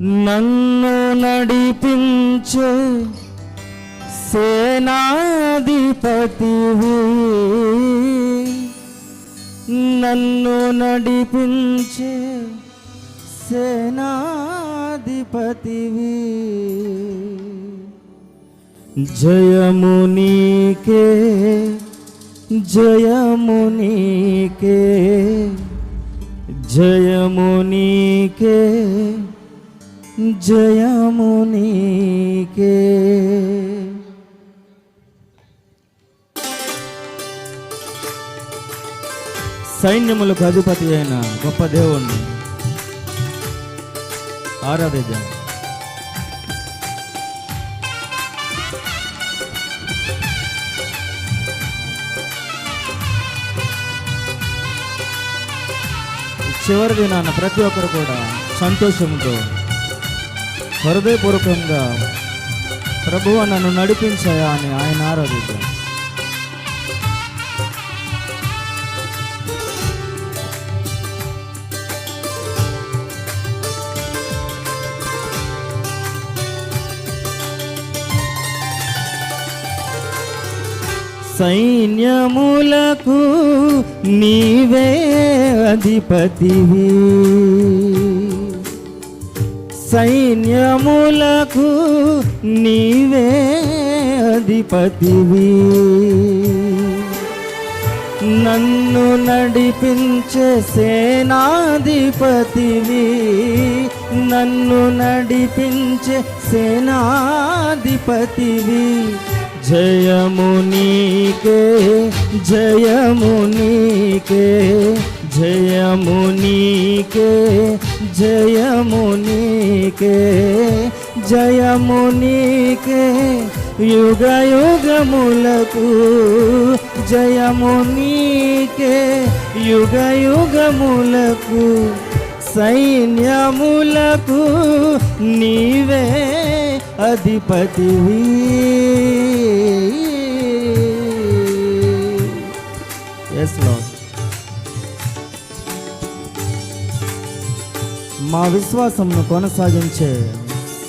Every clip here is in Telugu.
నన్ను నడిపించే సేనాధిపతివి. నన్ను నడిపించే సేనాధిపతివి. జయము నీకే జయము నీకే జయము నీకే జయము నీకే. సైన్యములకు అధిపతి అయిన గొప్ప దేవుణ్ణి ఆరాధిద్దాం. చివరి దినాన ప్రతి ఒక్కరు కూడా సంతోషంతో హృదయపూర్వకంగా ప్రభువు నన్ను నడిపించాయా అని ఆయన ఆరాధిద్దాం. సైన్యములకు నీవే అధిపతివి. సైన్యములకు నీవే అధిపతివి. నన్ను నడిపించే సేనాధిపతివి. నన్ను నడిపించే సేనాధిపతివి. జయము నీకే జయము నీకే జయము నీకే జయము నీకే జయము నీకే యుగ యుగములకు జయము నీకే యుగ యుగములకు సైన్యములకు నీవే అధిపతివి ఎస్ లార్డ్ మా విశ్వాసంను కొనసాగించే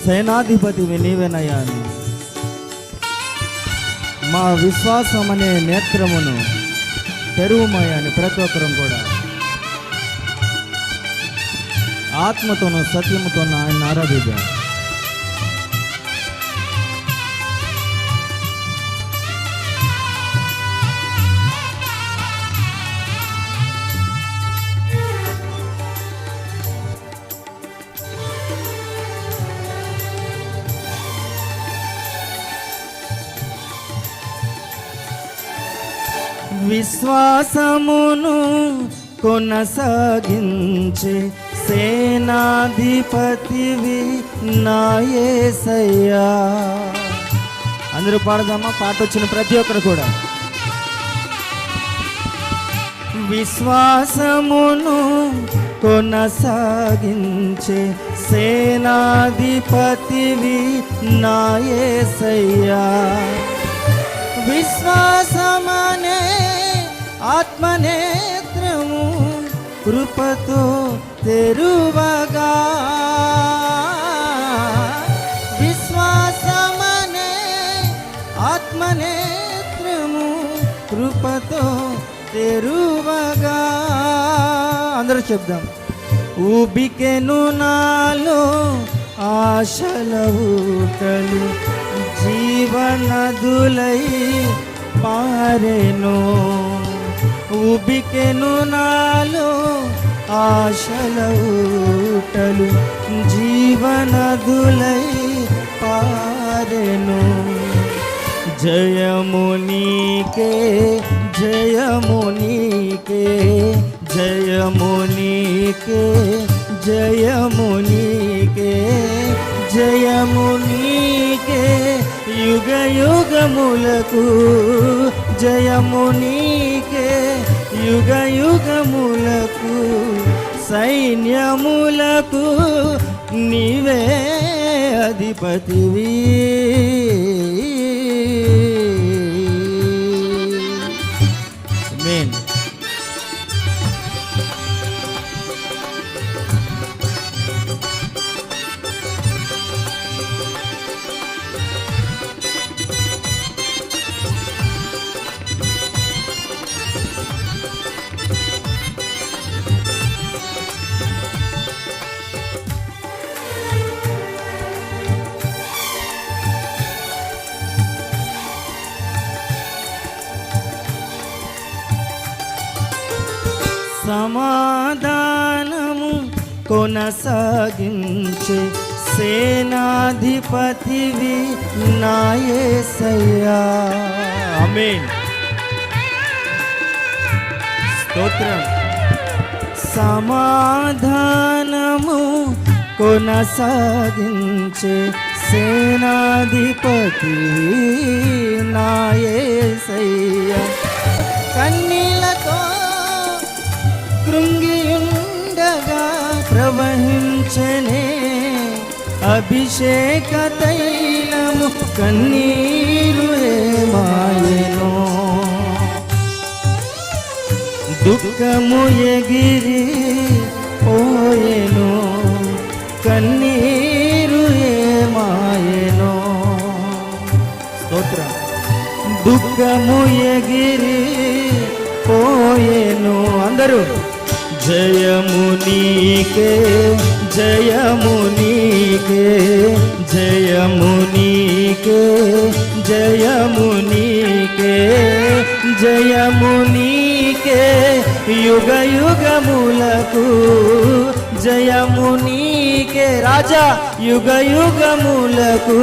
సేనాధిపతి నీవేనయ్యా. మా విశ్వాసం అనే నేత్రమును తెరువుమయ్యా అని ప్రతి ఒక్కరం కూడా. ఆత్మతోనూ సత్యముతోనూ ఆయన ఆరాధిద్దాం. విశ్వాసమును కొనసాగించే సేనాధిపతివి నాయసయ్యా అందరూ పాడదామా? పాట వచ్చిన ప్రతి ఒక్కరు కూడా. విశ్వాసమును కొనసాగించే సేనాధిపతివి నాయసయ్యా విశ్వాసమనే ఆత్మనేత్రము కృపతో తెరువగా. విశ్వాసమనే ఆత్మనేత్రము కృపతో తెరువగా. అందరూ చెప్దాం. ఊబికెను నాలో ఆశల జీవనదులై పారెను. ఉబికెను నాలో ఆశల ఊటలు జీవనదులై పారెను. జయము నీకే జయము నీకే జయము నీకే జయము నీకే జయము నీకే యుగ యుగములకు జయము నీకే. యుగ యుగములకు సైన్యములకు నీవే అధిపతివి. మెయిన్ కొనసాగించే సేనాధిపతివి నాయసయ్యా ఆమేన్. స్తోత్రం. సమాధానము కొనసాగించే సేనాధిపతి నాయసయ్యా కన్నీలతో కృంగియుండగా ప్రవహించనే అభిషేక తైలము కన్నీరు ఏమాయనో దుఃఖము ఎగిరి పోయెను కన్నీరు ఏమాయెను స్తోత్రం. దుఃఖము ఎగిరి పోయెను అందరూ. జయము నీకే జయము నీకే జయము నీకే జయము నీకే జయము నీకే యుగ యుగములకు జయము నీకే రాజా యుగ యుగములకు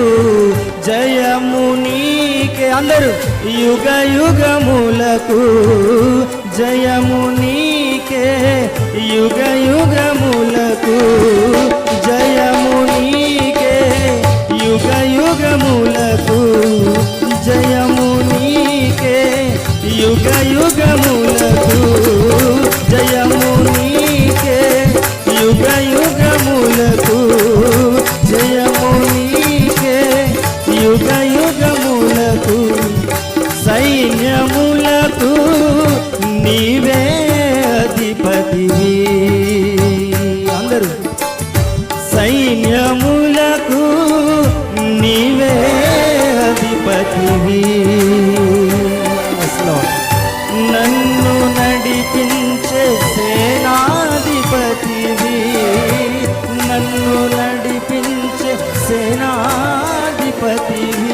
జయము నీకే అందరూ యుగ యుగములకు జయ సేనాధిపతివి జయము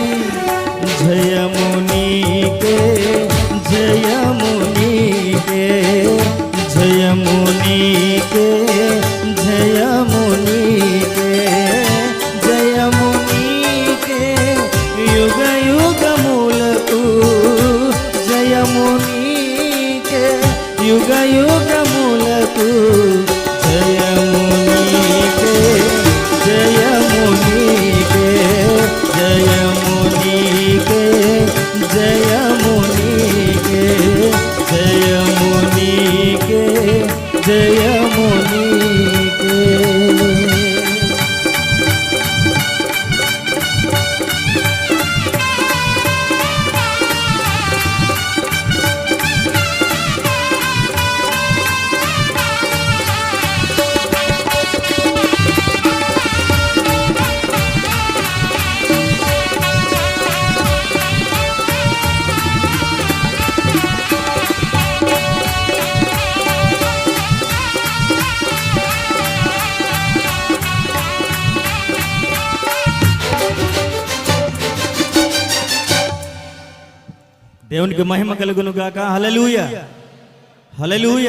దేవునికి మహిమ కలుగును గాక. హలలుయ హలలుయ